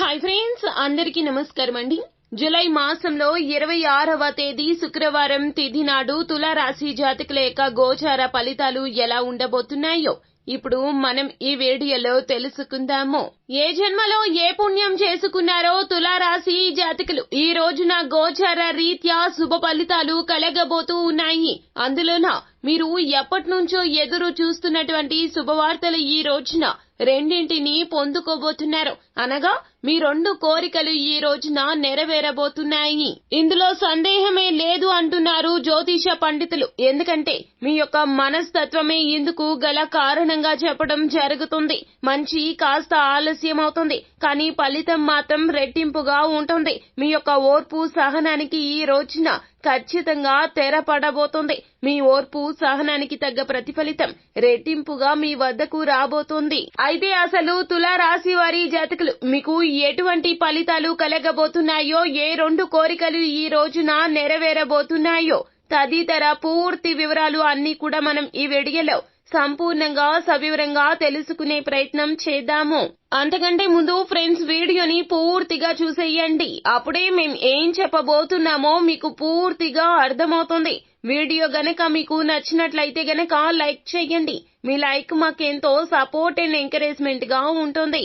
Hi friends అందరికీ నమస్కారం అండి. జులై మాసంలో ఇరవై ఆరవ తేదీ శుక్రవారం తిథి నాడు తులారాశి జాతకుల యొక్క గోచార ఫలితాలు ఎలా ఉండబోతున్నాయో ఇప్పుడు మనం ఈ వీడియోలో తెలుసుకుందాము. ఏ జన్మలో ఏ పుణ్యం చేసుకున్నారో తులారాశి జాతకులు ఈ రోజున గోచార రీత్యా శుభ ఫలితాలు కలగబోతూ ఉన్నాయి. అందులోన మీరు ఎప్పటి నుంచో ఎదురు చూస్తున్నటువంటి శుభవార్తలు ఈ రోజున రెండింటిని పొందుకోబోతున్నారు. అనగా మీ రెండు కోరికలు ఈ రోజున నెరవేరబోతున్నాయి. ఇందులో సందేహమే లేదు అంటున్నారు జ్యోతిష పండితులు. ఎందుకంటే మీ యొక్క మనస్తత్వమే ఇందుకు గల కారణంగా చెప్పడం జరుగుతుంది. మంచి కాస్త ఆలస్యం అవుతుంది కానీ ఫలితం మాత్రం రెట్టింపుగా ఉంటుంది. మీ యొక్క ఓర్పు సహనానికి ఈ రోజున ఖచ్చితంగా తెరపడబోతుంది. మీ ఓర్పు సహనానికి తగ్గ ప్రతిఫలితం రెట్టింపుగా మీ వద్దకు రాబోతుంది. అయితే అసలు తులారాశి వారి జాతకులు మీకు ఎటువంటి ఫలితాలు కలగబోతున్నాయో ఏ రెండు కోరికలు ఈ రోజున నెరవేరబోతున్నాయో తదితర పూర్తి వివరాలు అన్ని కూడా మనం ఈ వీడియోలో సంపూర్ణంగా సవివరంగా తెలుసుకునే ప్రయత్నం చేద్దాము. అంతకంటే ముందు ఫ్రెండ్స్ వీడియోని పూర్తిగా చూసేయండి. అప్పుడే మేం ఏం చెప్పబోతున్నామో మీకు పూర్తిగా అర్థమవుతుంది. వీడియో గనక మీకు నచ్చినట్లయితే గనక లైక్ చేయండి. మీ లైక్ మాకెంతో సపోర్ట్ అండ్ ఎంకరేజ్మెంట్గా ఉంటుంది.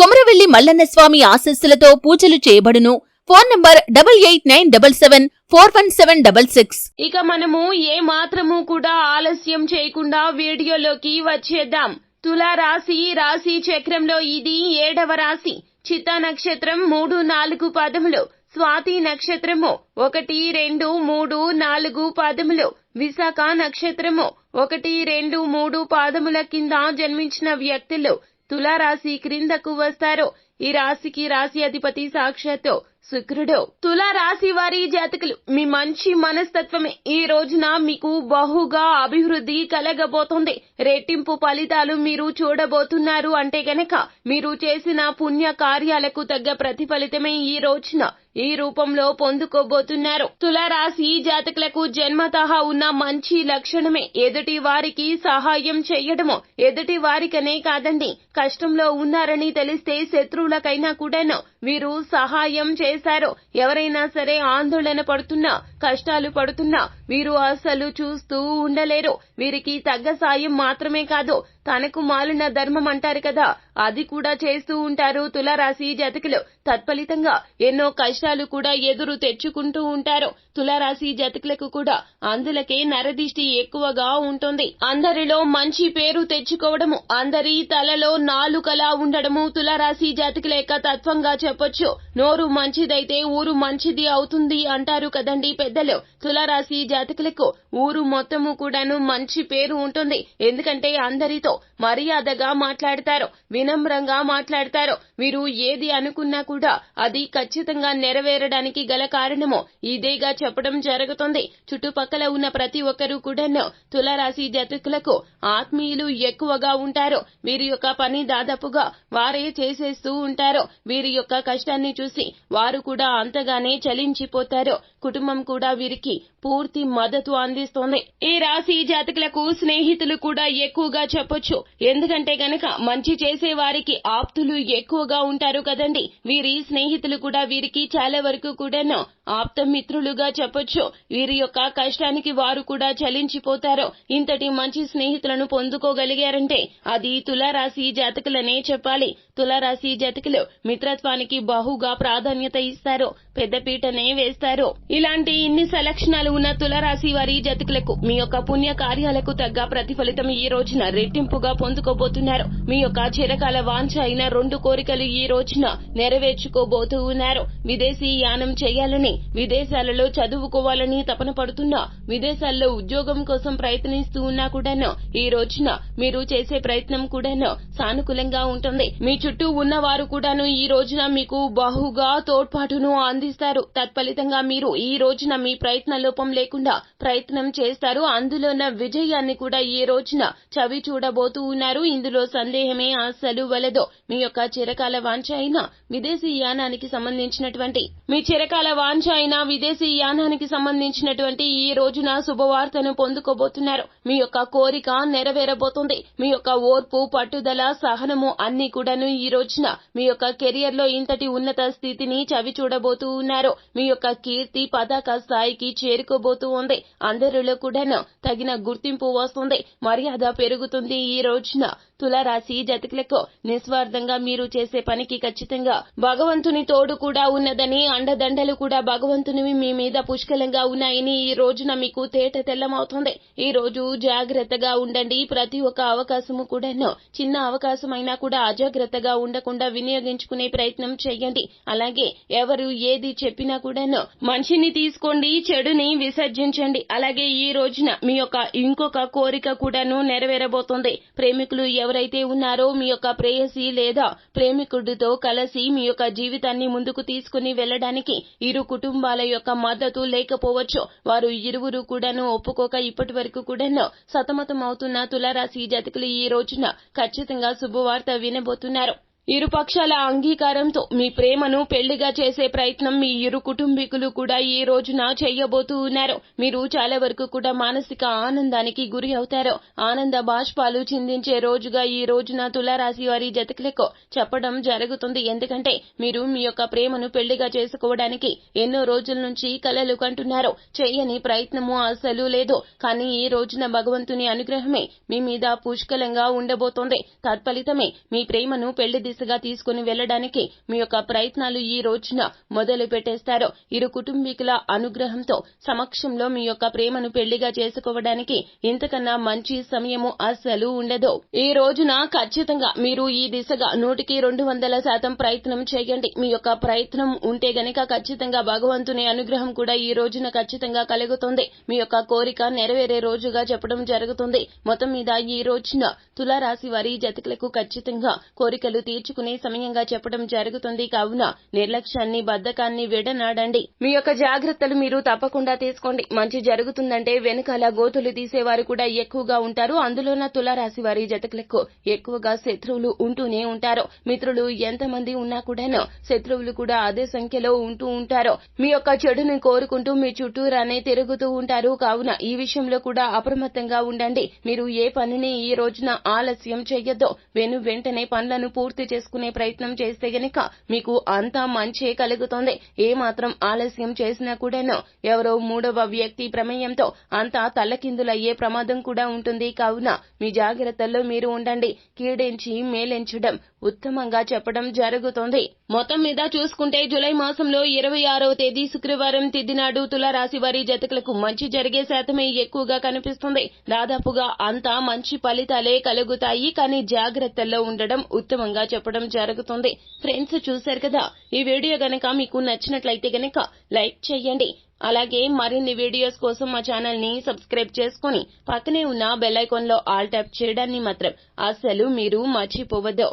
కొమరవెల్లి మల్లన్న స్వామి ఆశస్సులతో పూజలు చేయబడును. Phone number double eight nine double seven four one seven double six. ఇక మనము ఏ మాత్రము కూడా ఆలస్యం చేయకుండా వీడియోలోకి వచ్చేద్దాం. తులా రాశి రాశి చక్రంలో ఇది ఏడవ రాశి. చిత్తా నక్షత్రం మూడు నాలుగు పదములు. స్వాతి నక్షత్రము ఒకటి రెండు మూడు నాలుగు పాదములు. విశాఖ నక్షత్రము ఒకటి రెండు మూడు పాదముల కింద జన్మించిన వ్యక్తులు. తులారాశి క్రిందకు వస్తారు. ఈ రాశికి రాశి అధిపతి సాక్షాత్తు శుక్రుడు. తులా రాశి వారి జాతకులు మీ మంచి మనస్తత్వమే ఈ రోజున మీకు బహుగా అభివృద్ధి కలగబోతుంది. రెట్టింపు ఫలితాలు మీరు చూడబోతున్నారు అంటే గనక మీరు చేసిన పుణ్య కార్యాలకు తగ్గ ప్రతిఫలితమే ఈ రోజున ఈ రూపంలో పొందుకోబోతున్నారు. తులారాశి జాతకులకు జన్మతహా ఉన్న మంచి లక్షణమే ఎదుటి వారికి సహాయం చేయడము. ఎదుటి వారికనే కాదండి కష్టంలో ఉన్నారని తెలిస్తే శత్రువులకైనా కూడాను వీరు సహాయం చేశారో? ఎవరైనా సరే ఆందోళన పడుతున్నా కష్టాలు పడుతున్నా వీరు అసలు చూస్తూ ఉండలేరు. వీరికి తగ్గ సాయం మాత్రమే కాదు తనకు మాలిన ధర్మం అంటారు కదా అది కూడా చేస్తూ ఉంటారు తులారాశి జాతకులు. తత్ఫలితంగా ఎన్నో కష్టాలు కూడా ఎదురు తెచ్చుకుంటూ ఉంటారు తులారాశి జాతకులకు కూడా. అందులకే నరదిష్టి ఎక్కువగా ఉంటుంది. అందరిలో మంచి పేరు తెచ్చుకోవడము అందరి తలలో నాలుకలా ఉండడము తులారాశి జాతకుల యొక్క తత్వంగా చెప్పొచ్చు. నోరు మంచిదైతే ఊరు మంచిది అవుతుంది అంటారు కదండి పెద్దలు. తులారాశి జాతకులకు ఊరు మొత్తము కూడాను మంచి పేరు ఉంటుంది. ఎందుకంటే అందరితో మర్యాదగా మాట్లాడతారు వినమ్రంగా మాట్లాడతారు వీరు ఏది అనుకున్నా కూడా అది ఖచ్చితంగా నెరవేరడానికి గల కారణము ఇదేగా చెప్పడం జరుగుతుంది. చుట్టుపక్కల ఉన్న ప్రతి ఒక్కరూ కూడాను తులారాశి జాతకులకు ఆత్మీయులు ఎక్కువగా ఉంటారు. వీరి యొక్క పని దాదాపుగా వారే చేసేస్తూ ఉంటారు. వీరి యొక్క కష్టాన్ని చూసి వారు కూడా అంతగానే చలించిపోతారు. కుటుంబం కూడా వీరికి పూర్తి మద్దతు అందిస్తోంది. ఈ రాశి జాతకులకు స్నేహితులు కూడా ఎక్కువగా చెప్పొచ్చు. ఎందుకంటే గనక మంచి చేసే వారికి ఆప్తులు ఎక్కువగా ఉంటారు కదండి. వీరి స్నేహితులు కూడా వీరికి చాలా వరకు కూడాను ఆప్త మిత్రులుగా చెప్పొచ్చు. వీరి యొక్క కష్టానికి వారు కూడా చలించిపోతారు. ఇంతటి మంచి స్నేహితులను పొందుకోగలిగారంటే అది తులారాశి జాతకులనే చెప్పాలి. తులారాశి జతకులు మిత్రత్వానికి బహుగా ప్రాధాన్యత ఇస్తారు. పెద్దపీటనే వేస్తారు. ఇలాంటి ఇన్ని సలక్షణాలు ఉన్న తులారాశి వారి జతకులకు మీ యొక్క పుణ్య కార్యాలకు తగ్గ ప్రతిఫలితం ఈ రోజున రెట్టింపుగా పొందుకోబోతున్నారు. మీ యొక్క చిరకాల వాంఛ అయిన రెండు కోరికలు ఈ రోజున నెరవేర్చుకోబోతూ ఉన్నారు విదేశీ యానం చేయాలని విదేశాలలో చదువుకోవాలని తపన పడుతున్నా విదేశాల్లో ఉద్యోగం కోసం ప్రయత్నిస్తూ ఉన్నా కూడాను ఈ రోజున మీరు చేసే ప్రయత్నం కూడాను సానుకూలంగా ఉంటుంది. మీ చుట్టూ ఉన్నవారు కూడాను ఈ రోజున మీకు బహుగా తోడ్పాటును అందిస్తారు. తత్ఫలితంగా మీరు ఈ రోజున మీ ప్రయత్న లోపం లేకుండా ప్రయత్నం చేస్తారు. అందులోన విజయాన్ని కూడా ఈ రోజున చవి చూడబోతూ ఉన్నారు. ఇందులో సందేహమే అస్సలు వలదో. మీ యొక్క చిరకాల వాంఛ అయిన విదేశీ యానానికి సంబంధించినటువంటి మీ చిరకాల వాంఛ అయిన విదేశీ యానానికి సంబంధించినటువంటి ఈ రోజున శుభవార్తను పొందుకోబోతున్నారు. మీ యొక్క కోరిక నెరవేరబోతుంది. మీ యొక్క ఓర్పు పట్టుదల సహనము అన్ని కూడాను ఈ రోజున మీ యొక్క కెరియర్లో ఇంతటి ఉన్నత స్థితిని చవి చూడబోతూ ఉన్నారు మీ యొక్క కీర్తి పతాక స్థాయికి చేరుకోబోతూ ఉంది. అందరిలో కూడాను తగిన గుర్తింపు వస్తుంది మర్యాద పెరుగుతుంది ఈ రోజున. తులారాశి జతకులకు నిస్వార్థంగా మీరు చేసే పనికి ఖచ్చితంగా భగవంతుని తోడు కూడా ఉన్నదని అండదండలు కూడా భగవంతునివి మీ మీద పుష్కలంగా ఉన్నాయని ఈ రోజున మీకు తేట తెల్లమవుతుంది. ఈ రోజు జాగ్రత్తగా ఉండండి. ప్రతి ఒక్క అవకాశము కూడాను చిన్న అవకాశమైనా కూడా అజాగ్రత్త అజాగ్రత్తగా ఉండకుండా వినియోగించుకునే ప్రయత్నం చేయండి. అలాగే ఎవరు ఏది చెప్పినా కూడాను మంచిని తీసుకోండి చెడుని విసర్జించండి. అలాగే ఈ రోజున మీ యొక్క ఇంకొక కోరిక కూడాను నెరవేరబోతుంది. ప్రేమికులు ఎవరైతే ఉన్నారో మీ యొక్క ప్రేయసి లేదా ప్రేమికుడితో కలిసి మీ యొక్క జీవితాన్ని ముందుకు తీసుకుని వెళ్ళడానికి ఇరు కుటుంబాల యొక్క మద్దతు లేకపోవచ్చు. వారు ఇరువురు కూడాను ఒప్పుకోక ఇప్పటి వరకు కూడాను సతమతం అవుతున్న తులారాశి జాతకులు ఈ రోజున ఖచ్చితంగా శుభవార్త వినబోతున్నారు. ఇరు పక్షాల అంగీకారంతో మీ ప్రేమను పెళ్ళిగా చేసే ప్రయత్నం మీ ఇరు కుటుంబీకులు కూడా ఈ రోజున చేయబోతూ ఉన్నారు మీరు చాలా వరకు కూడా మానసిక ఆనందానికి గురి అవుతారు. ఆనంద బాష్పాలు చిందించే రోజుగా ఈ రోజున తులారాశి వారి జతకులకు చెప్పడం జరుగుతుంది. ఎందుకంటే మీరు మీ యొక్క ప్రేమను పెళ్ళిగా చేసుకోవడానికి ఎన్నో రోజుల నుంచి కలలు కంటున్నారు. చేయని ప్రయత్నము అస్సలు లేదు. కానీ ఈ రోజున భగవంతుని అనుగ్రహమే మీ మీద పుష్కలంగా ఉండబోతోంది. తత్ఫలితమే మీ ప్రేమను పెళ్ళి దిశగా తీసుకుని వెళ్ళడానికి మీ యొక్క ప్రయత్నాలు ఈ రోజున మొదలు పెట్టేస్తారు ఇరు కుటుంబీకుల అనుగ్రహంతో సమక్షంలో మీ యొక్క ప్రేమను పెళ్ళిగా చేసుకోవడానికి ఇంతకన్నా మంచి సమయము అస్సలు ఉండదు. ఈ రోజున ఖచ్చితంగా మీరు ఈ దిశగా నూటికి రెండు వందల శాతం ప్రయత్నం చేయండి. మీ యొక్క ప్రయత్నం ఉంటే గనక ఖచ్చితంగా భగవంతుని అనుగ్రహం కూడా ఈ రోజున ఖచ్చితంగా కలుగుతుంది. మీ యొక్క కోరిక నెరవేరే రోజుగా చెప్పడం జరుగుతుంది. మొత్తం మీద ఈ రోజున తులారాశి వారి జతకులకు ఖచ్చితంగా కోరికలు తీర్చుకునే సమయంగా చెప్పడం జరుగుతుంది. కావున నిర్లక్ష్యాన్ని బద్దకాన్ని విడనాడండి. మీ యొక్క జాగ్రత్తలు మీరు తప్పకుండా తీసుకోండి. మంచి జరుగుతుందంటే వెనకాల గోతులు తీసేవారు కూడా ఎక్కువగా ఉంటారు. అందులోన తులారాశి వారి జతకులకు ఎక్కువగా శత్రువులు ఉంటూనే ఉంటారు. మిత్రులు ఎంతమంది ఉన్నా కూడాను శత్రువులు కూడా అదే సంఖ్యలో ఉంటూ ఉంటారు. మీ యొక్క చెడుని కోరుకుంటూ మీ చుట్టూరానే తిరుగుతూ ఉంటారు. కావున ఈ విషయంలో కూడా అప్రమత్తంగా ఉండండి. మీరు ఏ పనిని ఈ రోజున ఆలస్యం చేయొద్దు వెను వెంటనే పనులను పూర్తి చేసుకునే ప్రయత్నం చేస్తే గనక మీకు అంతా మంచే కలుగుతుంది. ఏ మాత్రం ఆలస్యం చేసినా కూడాను ఎవరో మూడవ వ్యక్తి ప్రమేయంతో అంతా తల్లకిందులయ్యే ప్రమాదం కూడా ఉంటుంది. కావున మీ జాగ్రత్తల్లో మీరు ఉండండి. కీడించి మేలెంచడం ఉత్తమంగా చెప్పడం జరుగుతోంది. మొత్తం మీద చూసుకుంటే జులై మాసంలో ఇరవై ఆరవ తేదీ శుక్రవారం తిద్దినాడు తులారాశి వారి జతకులకు మంచి జరిగే శాతమే ఎక్కువగా కనిపిస్తుంది. దాదాపుగా అంతా మంచి ఫలితాలే కలుగుతాయి. కానీ జాగ్రత్తల్లో ఉండడం ఉత్తమంగా చెప్పడం జరుగుతుంది. ఫ్రెండ్స్ చూశారు కదా ఈ వీడియో గనక మీకు నచ్చినట్లయితే గనక లైక్ చేయండి. అలాగే మరిన్ని వీడియోస్ కోసం మా ఛానల్ని సబ్స్క్రైబ్ చేసుకుని పక్కనే ఉన్న బెల్ ఐకాన్లో ఆల్ ట్యాప్ చేయడాన్ని మాత్రం అస్సలు మీరు మర్చిపోవద్దు.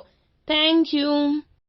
Thank you